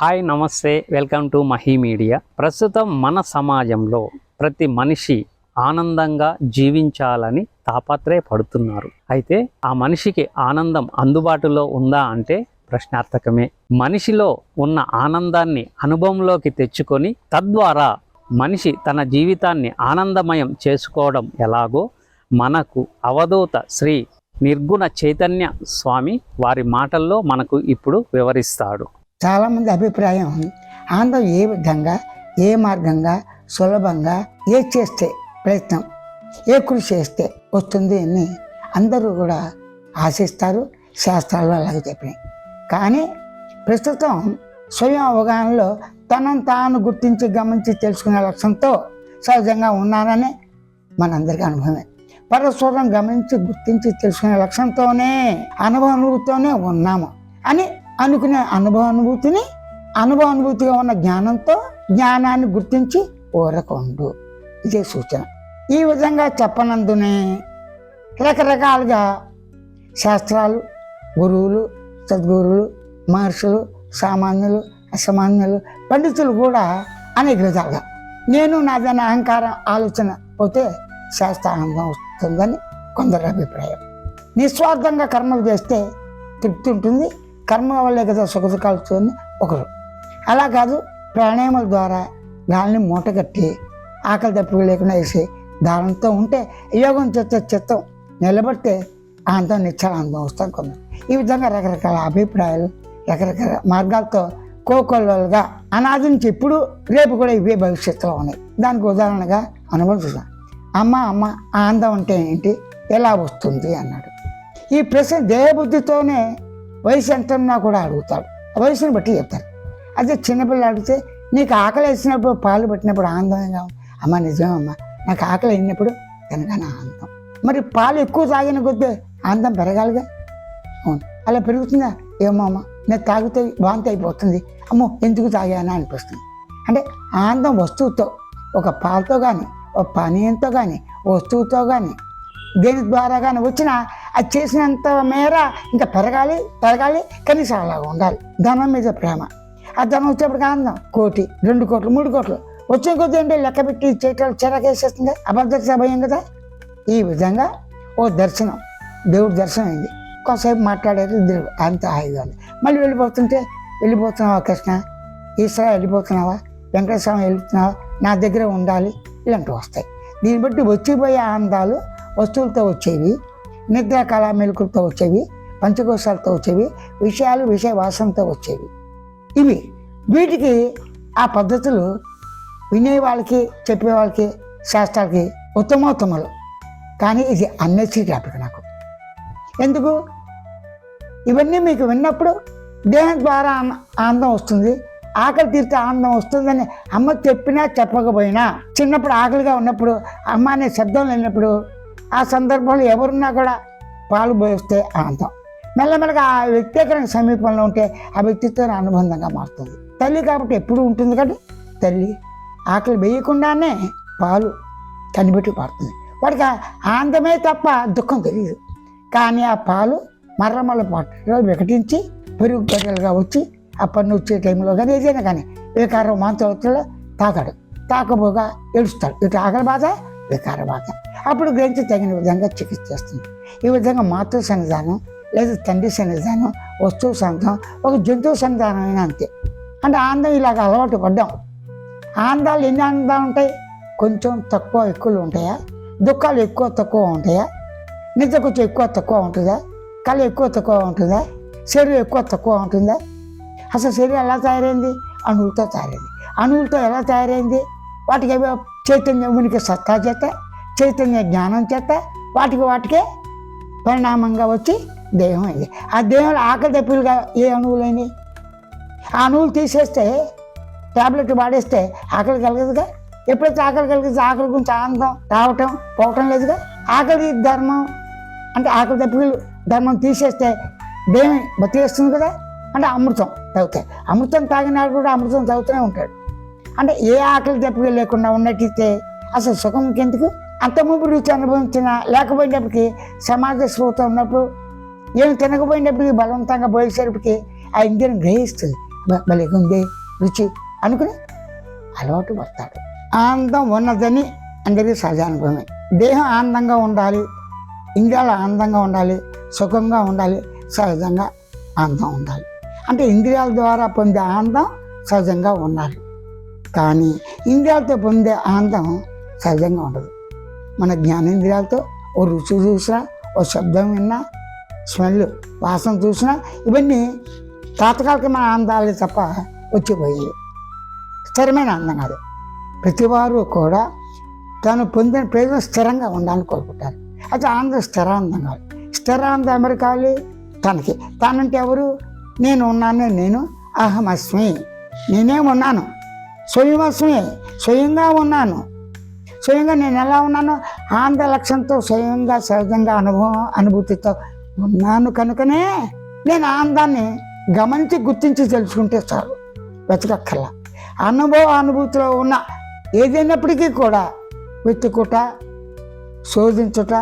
Hi నమస్తే welcome to Mahi media. ప్రస్తుతం మన సమాజంలో ప్రతి మనిషి ఆనందంగా జీవించాలని తాపత్రయపడుతున్నారు. అయితే ఆ మనిషికి ఆనందం అందుబాటులో ఉందా అంటే ప్రశ్నార్థకమే. మనిషిలో ఉన్న ఆనందాన్ని అనుభవంలోకి తెచ్చుకొని తద్వారా మనిషి తన జీవితాన్ని ఆనందమయం చేసుకోవడం ఎలాగో మనకు అవధూత శ్రీ నిర్గుణ చైతన్య స్వామి వారి మాటల్లో మనకు ఇప్పుడు వివరిస్తాడు. చాలామంది అభిప్రాయం ఆనందం ఏ విధంగా ఏ మార్గంగా సులభంగా ఏ చేస్తే ప్రయత్నం ఏ కృషి చేస్తే వస్తుంది అని అందరూ కూడా ఆశిస్తారు శాస్త్రాలు అలాగే చెప్పినాయి కానీ ప్రస్తుతం స్వయం అవగాహనలో తనను తాను గుర్తించి గమనించి తెలుసుకునే లక్ష్యంతో సహజంగా ఉన్నానని మనందరికీ అనుభవమే. పరస్పరం గమనించి గుర్తించి తెలుసుకునే లక్ష్యంతోనే అనుభవంతోనే ఉన్నాము అని అనుకునే అనుభవానుభూతిని అనుభవానుభూతిగా ఉన్న జ్ఞానంతో జ్ఞానాన్ని గుర్తించి ఊరకొండు ఇదే సూచన. ఈ విధంగా చెప్పనందునే రకరకాలుగా శాస్త్రాలు గురువులు సద్గురువులు మహర్షులు సామాన్యులు అసామాన్యులు పండితులు కూడా అనేక విధాలుగా. నేను నాదైన అహంకారం ఆలోచన పోతే శాస్త్ర ఆనందం వస్తుందని కొందరి అభిప్రాయం. నిస్వార్థంగా కర్మలు చేస్తే తృప్తి ఉంటుంది కర్మ వల్లే కదా సుఖ సుఖాలు ఒకరు. అలా కాదు ప్రాణాయామాల ద్వారా గాలిని మూటగట్టి ఆకలి తప్పులు లేకుండా వేసి దానంతో ఉంటే యోగం చేస్తే చిత్తం నిలబడితే ఆనందం నిత్యాల ఆనందం వస్తాను కొందరు. ఈ విధంగా రకరకాల అభిప్రాయాలు రకరకాల మార్గాలతో కోకొల్లలుగా అనాది నుంచి ఇప్పుడు రేపు కూడా ఇవే భవిష్యత్తులో ఉన్నాయి. దానికి ఉదాహరణగా అనుభవం చూసాం అమ్మ అమ్మ ఆనందం అంటే ఏంటి? ఎలా వస్తుంది అన్నాడు. ఈ ప్రశ్న దేహబుద్ధితోనే వయసు ఎంత ఉన్నా కూడా అడుగుతాడు. వయసుని బట్టి చెప్తారు. అదే చిన్నపిల్లలు అడిగితే నీకు ఆకలి వేసినప్పుడు పాలు పెట్టినప్పుడు ఆనందంగా అమ్మ నిజం అమ్మ. నాకు ఆకలి అయినప్పుడు తినగానే ఆనందం. మరి పాలు ఎక్కువ తాగిన కొద్దీ ఆనందం పెరగాలిగా? అవును. అలా పెరుగుతుందా? ఏమో అమ్మ. నేను తాగితే వాంతి అయిపోతుంది. అమ్మో ఎందుకు తాగానా అనిపిస్తుంది. అంటే ఆనందం వస్తువుతో ఒక పాలతో కానీ ఒక పానీయంతో కానీ వస్తువుతో కానీ దేని ద్వారా కానీ వచ్చినా అది చేసినంత మేర ఇంకా పెరగాలి పెరగాలి కనీసం అలాగా ఉండాలి. ధనం మీద ప్రేమ. ఆ ధనం వచ్చేప్పుడు ఆనందం. కోటి రెండు కోట్లు మూడు కోట్లు. వచ్చే కొద్ది ఏంటి లెక్క పెట్టి చేయటాలు చెరకేసేస్తుంది. అబద్ధత భయం కదా? ఈ విధంగా ఓ దర్శనం. దేవుడి దర్శనం అయింది కొంతసేపు మాట్లాడారు దేవుడు అంత హాయిగా ఉంది. మళ్ళీ వెళ్ళిపోతుంటే వెళ్ళిపోతున్నావా కృష్ణ? ఈశ్వర వెళ్ళిపోతున్నావా? వెంకటేశ్వరం వెళ్తున్నావా? నా దగ్గర ఉండాలి. ఇలాంటివి వస్తాయి. దీన్ని బట్టి వచ్చిపోయే ఆనందాలు వస్తువులతో వచ్చేవి. నిద్ర మెలకులతో వచ్చేవి పంచకోశాలతో వచ్చేవి విషయాలు విషయ వాసనతో వచ్చేవి. ఇవి వీటికి ఆ పద్ధతులు వినే వాళ్ళకి చెప్పే వాళ్ళకి శాస్త్రాలకి ఉత్తమోత్తములు. కానీ ఇది అన్నెసరీ టాపిక్ నాకు. ఎందుకు? ఇవన్నీ మీకు విన్నప్పుడు దేహం ద్వారా ఆనందం వస్తుంది. ఆకలి తీరితే ఆనందం వస్తుందని అమ్మ చెప్పినా చెప్పకపోయినా చిన్నప్పుడు ఆకలిగా ఉన్నప్పుడు అమ్మ అనే శబ్దం లేనప్పుడు ఆ సందర్భంలో ఎవరున్నా కూడా పాలు పోయిస్తే ఆనందం. మెల్లమెల్లగా ఆ వ్యక్తీకరణ సమీపంలో ఉంటే ఆ వ్యక్తితో అనుబంధంగా మారుతుంది. తల్లి కాబట్టి ఎప్పుడు ఉంటుంది కదా తల్లి. ఆకలి వేయకుండానే పాలు కనిపెట్టి పారుతుంది. వాడికి ఆనందమే తప్ప దుఃఖం తెలియదు. కానీ ఆ పాలు మర్రమల పాటలో వికటించి పెరుగు గడ్డలుగా వచ్చి ఆ పన్ను వచ్చే టైంలో కానీ ఏదైనా కానీ వికారం మాంసవత్తులో తాకడు. తాకపోగా ఏడుస్తాడు. ఇటు ఆకలి బాధ వికార బాధ. అప్పుడు గ్రహించి తగిన విధంగా చికిత్స చేస్తుంది. ఈ విధంగా మాతృ సన్నిధానం లేదా తండ్రి సన్నిధానం వస్తువు సన్నిధానం ఒక జంతువు సన్నిధానం అయినా అంతే. అంటే ఆనందం ఇలాగ అలవాటు పడ్డాం. ఆనందాలు ఎన్ని ఆనందాలు ఉంటాయి? కొంచెం తక్కువ ఎక్కువలు ఉంటాయా? దుఃఖాలు ఎక్కువ తక్కువ ఉంటాయా? నిద్ర కొంచెం ఎక్కువ తక్కువ ఉంటుందా? కళ ఎక్కువ తక్కువ ఉంటుందా? శరీరం ఎక్కువ తక్కువ ఉంటుందా? అసలు శరీరం ఎలా తయారైంది? అణువులతో తయారైంది. అణువులతో ఎలా తయారైంది? వాటికి ఏమో చైతన్యం ఉనికి సత్తా చేత చైతన్య జ్ఞానం చేత వాటికి వాటికే పరిణామంగా వచ్చి దేహం అయింది ఆ దేహంలో ఆకలి తప్పులుగా ఏ అణువులైనవి ఆ అణువులు తీసేస్తే ట్యాబ్లెట్ వాడేస్తే ఆకలి కలగదుగా? ఎప్పుడైతే ఆకలి కలిగితే ఆకలి గురించి ఆనందం రావటం పోవటం లేదుగా? ఆకలి ధర్మం అంటే ఆకలి దప్పులు ధర్మం తీసేస్తే దేహం బతికేస్తుంది కదా? అంటే అమృతం తాగుతాయి అమృతం తాగినాడు కూడా అమృతం తాగుతూనే ఉంటాడు. అంటే ఏ ఆకలి తప్పులు లేకుండా ఉన్నట్టయితే అసలు సుఖం ఎందుకు అంత రుచి అనుభవించిన లేకపోయినప్పటికీ సమాజ శ్రోత ఉన్నప్పుడు ఏం తినకపోయినప్పటికీ బలవంతంగా పోయేసరికి ఆ ఇంద్రియం గ్రహిస్తుంది "బ- ఉంది రుచి అనుకుని అలవాటు పడతాడు. ఆనందం ఉన్నదని అందరికీ సహజానుభవమే దేహం ఆనందంగా ఉండాలి ఇంద్రియాలు ఆనందంగా ఉండాలి సుఖంగా ఉండాలి సహజంగా ఆనందం ఉండాలి. అంటే ఇంద్రియాల ద్వారా పొందే ఆనందం సహజంగా ఉండాలి. కానీ ఇంద్రియాలతో పొందే ఆనందం సహజంగా ఉండదు. మన జ్ఞానేంద్రియాలతో ఓ రుచి చూసినా ఓ శబ్దం విన్నా స్మెల్ వాసన చూసినా ఇవన్నీ తాత్కాలికమైన ఆనందాలే తప్ప వచ్చిపోయాయి స్థిరమైన ఆనందం కాదు. ప్రతివారు కూడా తాను పొందిన ప్రయోజనం స్థిరంగా ఉండాలని కోరుకుంటారు. అయితే ఆనందం స్థిరానందం కాదు. స్థిరానందం ఎవరు కావాలి తనకి. తానంటే ఎవరు? నేను ఉన్నానే నేను అహమస్మి. నేనే ఉన్నాను. స్వయమస్మి స్వయంగా ఉన్నాను. స్వయంగా నేను ఎలా ఉన్నాను ఆనంద లక్ష్యంతో స్వయంగా సహజంగా అనుభవం అనుభూతితో ఉన్నాను కనుకనే నేను ఆనందాన్ని గమనించి గుర్తించి తెలుసుకుంటే చాలు. వెతకక్కల అనుభవ అనుభూతిలో ఉన్న ఏదైనప్పటికీ కూడా వెతుకుట శోధించుట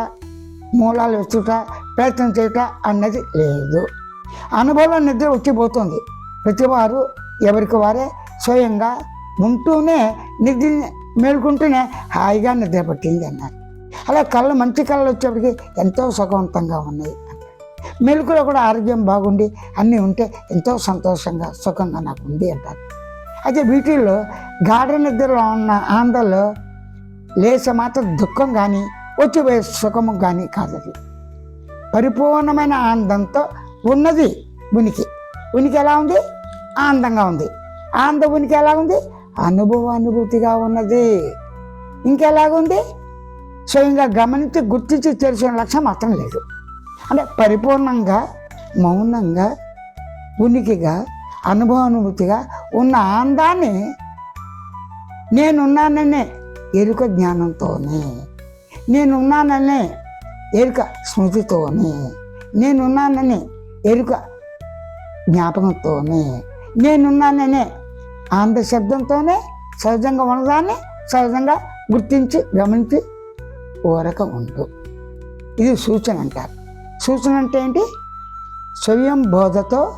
మూలాలు వెతుకుట ప్రయత్నం చేయుట అన్నది లేదు. అనుభవం నిద్ర వచ్చిపోతుంది ప్రతివారు ఎవరికి వారే స్వయంగా ఉంటూనే నిద్ర మేలుకుంటూనే హాయిగా నిద్రపట్టింది అన్నారు అలా కళ్ళు మంచి కళ్ళు వచ్చేప్పటికి ఎంతో సుఖవంతంగా ఉన్నాయి మెలుకులో కూడా ఆరోగ్యం బాగుండి అన్నీ ఉంటే ఎంతో సంతోషంగా సుఖంగా నాకు ఉంది అంటారు. అయితే వీటిల్లో గాఢ నిద్రలో ఉన్న ఆనందంలో లేచ మాత్రం దుఃఖం కానీ వచ్చిపోయే సుఖము కానీ కాదది పరిపూర్ణమైన ఆనందంతో ఉన్నది ఉనికి. ఉనికి ఎలా ఉంది? ఆనందంగా ఉంది. ఆనంద ఉనికి ఎలా ఉంది? అనుభవ అనుభూతిగా ఉన్నది. ఇంకెలాగుంది? స్వయంగా గమనించి గుర్తించి తెలిసిన లక్ష్యం మాత్రం లేదు. అంటే పరిపూర్ణంగా మౌనంగా ఉనికిగా అనుభవానుభూతిగా ఉన్న ఆనందాన్ని నేనున్నాననే ఎరుక జ్ఞానంతోనే నేనున్నాననే ఎరుక స్మృతితోనే నేనున్నాననే ఎరుక జ్ఞాపకంతోనే నేనున్నాననే ఆంధ్ర శబ్దంతోనే సహజంగా ఉన్నదాన్ని సహజంగా గుర్తించి గమనించి ఊరక ఉండు. ఇది సూచన అంటారు. సూచన అంటే ఏంటి? స్వయం బోధతో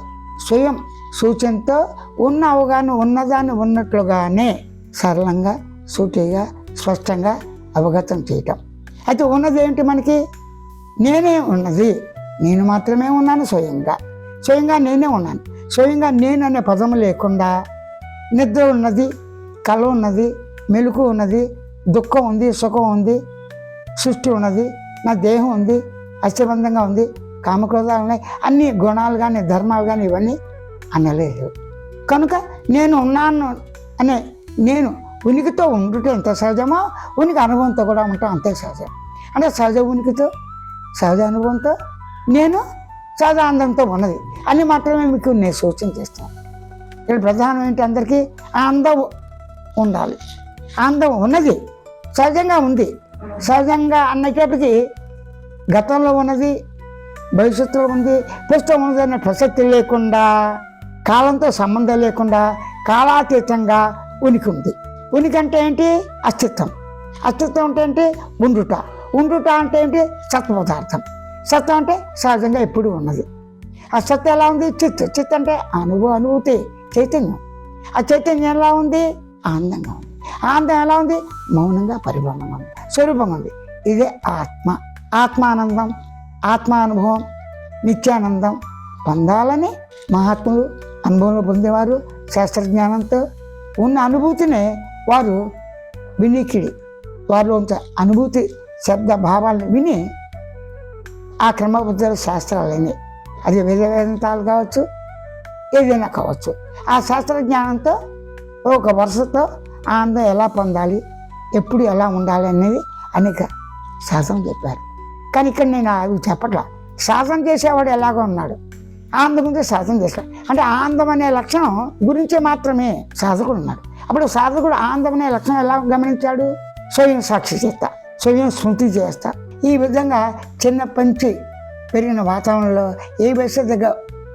స్వయం సూచనతో ఉన్న అవగాహన ఉన్నదాన్ని ఉన్నట్లుగానే సరళంగా సూటిగా స్పష్టంగా అవగతం చేయటం. అయితే ఉన్నది ఏంటి మనకి? నేనే ఉన్నది. నేను మాత్రమే ఉన్నాను స్వయంగా. స్వయంగా నేనే ఉన్నాను. స్వయంగా నేను అనే పదము లేకుండా నిద్ర ఉన్నది కళ ఉన్నది మెలకు ఉన్నది దుఃఖం ఉంది సుఖం ఉంది సృష్టి ఉన్నది నా దేహం ఉంది అస్థిబంధంగా ఉంది కామక్రోధాలు ఉన్నాయి అన్ని గుణాలు కానీ ధర్మాలు కానీ ఇవన్నీ అనలేదు. కనుక నేను ఉన్నాను అనే నేను ఉనికితో ఉండుట ఎంత సహజమో ఉనికి అనుభవంతో కూడా ఉండటం అంతే సహజం. అంటే సహజ ఉనికితో సహజ అనుభవంతో నేను సహజ ఆనందంతో ఉన్నది. అని మాత్రమే మీకు నేను సూచన చేస్తాను ఇక్కడ ప్రధానం ఏంటి అందరికీ? అందం ఉండాలి. ఆనందం ఉన్నది సహజంగా ఉంది. సహజంగా అన్నప్పటికీ గతంలో ఉన్నది భవిష్యత్తులో ఉంది ప్రస్తుతం ఉన్నది అనే ప్రసక్తి లేకుండా కాలంతో సంబంధం లేకుండా కాలాతీతంగా ఉనికి ఉంది. ఉనికి అంటే ఏంటి? అస్తిత్వం. అస్తిత్వం అంటే ఏంటి? ఉండుట. ఉండుట అంటే ఏంటి? సత్వ పదార్థం. సత్వం అంటే సహజంగా ఎప్పుడు ఉన్నది. ఆ సత్యం ఎలా ఉంది? చిత్. చిత్ అంటే అనుభవ అనుభూతి చైతన్యం. ఆ చైతన్యం ఎలా ఉంది? ఆనందంగా ఉంది. ఆనందం ఎలా ఉంది? మౌనంగా పరిభ్రమంగా ఉంది. స్వరూపంగా ఉంది. ఇదే ఆత్మ. ఆత్మానందం ఆత్మానుభవం నిత్యానందం పొందాలని మహాత్ములు అనుభవంలో పొందేవారు శాస్త్రజ్ఞానంతో ఉన్న అనుభూతినే వారు వినికిడి వారిలో ఉంచే అనుభూతి శబ్ద భావాలను విని ఆ క్రమబద్ధ శాస్త్రాలని అది వేద వేదాంతాలు కావచ్చు ఏదైనా కావచ్చు. ఆ శాస్త్రజ్ఞానంతో ఒక వరుసతో ఆనందం ఎలా పొందాలి ఎప్పుడు ఎలా ఉండాలి అనేది అనేక శాసనం చెప్పారు. కానీ ఇక్కడ నేను అవి చెప్పట్లా. శాసనం చేసేవాడు ఎలాగో ఉన్నాడు. ఆనందం గురించి శాసనం చేస్తాడు. అంటే ఆనందం అనే లక్షణం గురించి మాత్రమే సాధకుడు ఉన్నాడు. అప్పుడు సాధకుడు ఆనందం అనే లక్షణం ఎలా గమనించాడు? స్వయం సాక్షి చేస్తా స్వయం స్మృతి చేస్తా. ఈ విధంగా చిన్న పంచి పెరిగిన వాతావరణంలో ఏ వయసు దగ్గర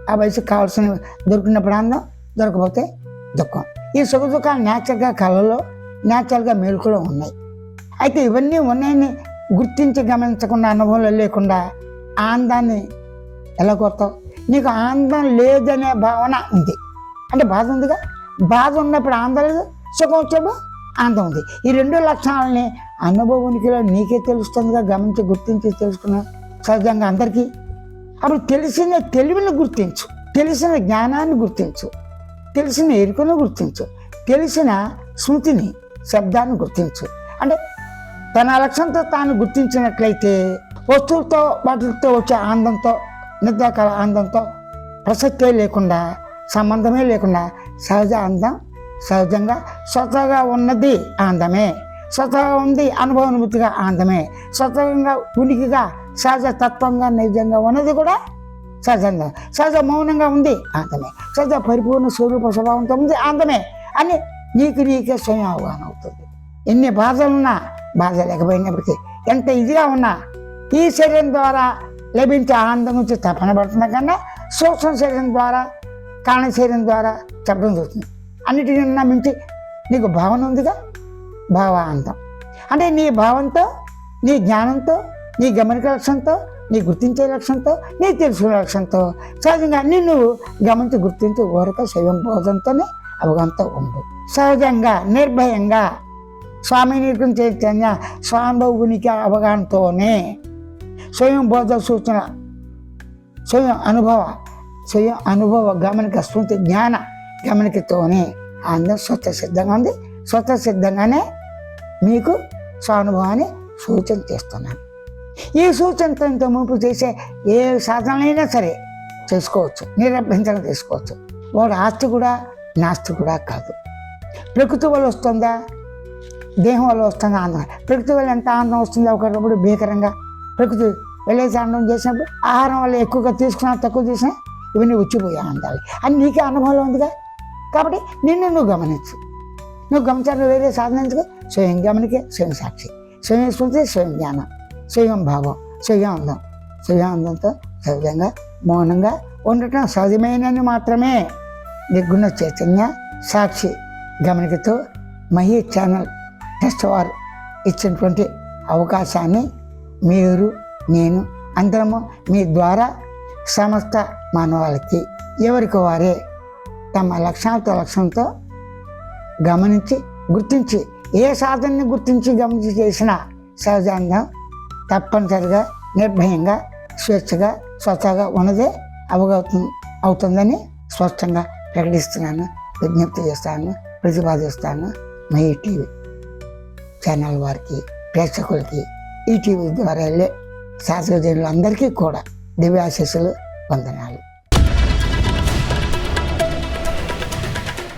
ఆ వయసుకు కావాల్సిన దొరికినప్పుడు ఆనందం దొరకపోతే దుఃఖం. ఈ సుఖ దుఃఖాలు న్యాచురల్గా కళలో న్యాచురల్గా మెలకులో ఉన్నాయి. అయితే ఇవన్నీ ఉన్నాయని గుర్తించి గమనించకుండా అనుభవంలో లేకుండా ఆనందాన్ని ఎలా కొడతావు నీకు ఆనందం లేదనే భావన ఉంది. అంటే బాధ ఉందిగా? బాధ ఉన్నప్పుడు ఆనందం లేదు సుఖం వచ్చేప్పుడు ఆనందం ఉంది. ఈ రెండు లక్షణాలని అనుభవానికిలో నీకే తెలుస్తుందిగా గమనించి గుర్తించి తెలుసుకున్న సహజంగా అందరికీ. అప్పుడు తెలిసిన తెలివిని గుర్తించు. తెలిసిన జ్ఞానాన్ని గుర్తించు. తెలిసిన ఎరుకను గుర్తించు. తెలిసిన స్మృతిని శబ్దాన్ని గుర్తించు. అంటే తన లక్ష్యంతో తాను గుర్తించినట్లయితే వస్తువులతో వాటితో వచ్చే ఆనందంతో నిద్రాకాల ఆనందంతో ప్రసక్తే లేకుండా సంబంధమే లేకుండా సహజ ఆనందం సహజంగా స్వతగా ఉన్నది ఆనందమే. స్వతగా ఉంది అనుభవానుభూతిగా ఆనందమే. స్వతంగా ఉనికిగా సహజ తత్వంగా నిజంగా ఉన్నది కూడా సహజంగా సహజ మౌనంగా ఉంది అంతమే సహజ పరిపూర్ణ స్వరూప స్వభావంతో ఉంది అంతమే అని నీకు నీకే స్వయం అవగాహన అవుతుంది. ఎన్ని బాధలున్నా బాధ లేకపోయినప్పటికీ ఎంత ఇదిగా ఉన్నా ఈ శరీరం ద్వారా లభించే ఆనందం గురించి తపన పడుతున్న కన్నా సూక్ష్మ శరీరం ద్వారా కారణ శరీరం ద్వారా చెప్పడం జరుగుతుంది. అన్నిటికన్నా మించి నీకు భావన ఉందిగా? భావాంతం. అంటే నీ భావంతో నీ జ్ఞానంతో నీ గమనిక లక్ష్యంతో నీ గుర్తించే లక్ష్యంతో నీ తెలుసుకునే లక్ష్యంతో. సహజంగా అన్ని నువ్వు గమనించి గుర్తించి ఓరక స్వయం బోధంతోనే అవగాహనతో ఉండు. సహజంగా నిర్భయంగా స్వామి నిర్గం చైతన్య స్వానుభవునికి అవగాహనతోనే స్వయం బోధ సూచన స్వయం అనుభవ స్వయం అనుభవ గమనిక స్మృతి జ్ఞాన గమనికతోనే అందరం స్వత సిద్ధంగా ఉంది. స్వత సిద్ధంగానే మీకు స్వానుభవాన్ని సూచన చేస్తున్నాను. ఈ సూచనతో ఇంత మునుపు చేసే ఏ సాధనైనా సరే చేసుకోవచ్చు నిరభ్యంతరం చేసుకోవచ్చు వాడు ఆస్తి కూడా నాస్తి కూడా కాదు. ప్రకృతి వల్ల వస్తుందా? దేహం వల్ల వస్తుందా ఆనందం ప్రకృతి వల్ల ఎంత ఆనందం వస్తుందో ఒకప్పుడు భీకరంగా. ప్రకృతి వెళ్ళేసి ఆనందం చేసినప్పుడు ఆహారం వల్ల ఎక్కువగా తీసుకున్నా తక్కువ తీసినా ఇవన్నీ ఉచ్చిపోయే ఆనందాలు. అని నీకే అనుభవంలో ఉందిగా. కాబట్టి నిన్ను నువ్వు గమనించు. నువ్వు గమనించాలి వేరే సాధనించుకో స్వయం గమనికే స్వయం సాక్షి. స్వయం స్మృతి స్వయం జ్ఞానం. స్వయం భావం స్వయం అందం. స్వయం అందంతో సహజంగా మౌనంగా ఉండటం సహజమైనని మాత్రమే. నిర్గుణ చైతన్య సాక్షి గమనికతో మహి ఛానల్ టెస్ట్ వారు ఇచ్చినటువంటి అవకాశాన్ని మీరు నేను అందరము మీ ద్వారా సమస్త మానవాళికి ఎవరికి వారే తమ లక్ష్యాలతో లక్ష్యంతో గమనించి గుర్తించి ఏ సాధనని గుర్తించి గమనించి చేసినా సహజంగా తప్పనిసరిగా నిర్భయంగా స్వేచ్ఛగా స్వతహాగా ఉన్నదే అవగతం అవుతుందని స్పష్టంగా ప్రకటిస్తున్నాను. విజ్ఞప్తి చేస్తాను ప్రతిపాదిస్తాను మై టీవీ ఛానల్ వారికి ప్రేక్షకులకి ఈ టీవీ ద్వారా వెళ్ళే శాస్త్రజ్ఞులందరికీ కూడా దివ్యాశీస్సులు వందనాలు.